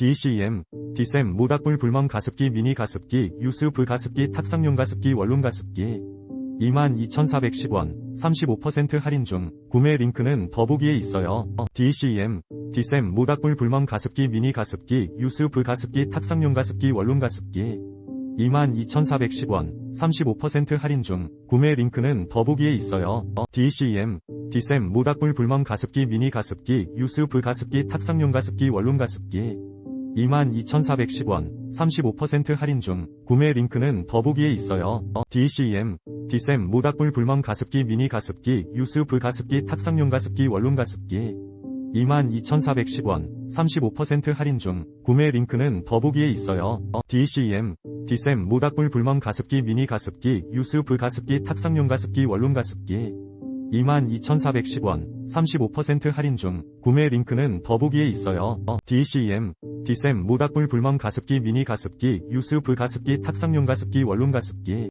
DCM, DSM 모닥불 불멍 가습기 미니 가습기 유스브 가습기 탁상용 가습기 원룸 가습기 22,410원 35% 할인 중 구매 링크는 더보기에 있어요. DCM, DSM 모닥불 불멍 가습기 미니 가습기 유스브 가습기 탁상용 가습기 원룸 가습기 22,410원 35% 할인 중 구매 링크는 더보기에 있어요. DCM, DSM 모닥불 불멍 가습기 미니 가습기 유스브 가습기 탁상용 가습기 원룸 가습기 22,410원 35% 할인 중 구매 링크는 더보기에 있어요. DCM, DSM 모닥불 불멍 가습기 미니 가습기 유스브 가습기 탁상용 가습기 원룸 가습기 22,410원 35% 할인 중 구매 링크는 더보기에 있어요. DCM, DSM 모닥불 불멍 가습기 미니 가습기 유스브 가습기 탁상용 가습기 원룸 가습기 22,410원 35% 할인 중 구매 링크는 더보기에 있어요. DCM, DSM 모닥불 불멍 가습기 미니 가습기 유스브 가습기 탁상용 가습기 원룸 가습기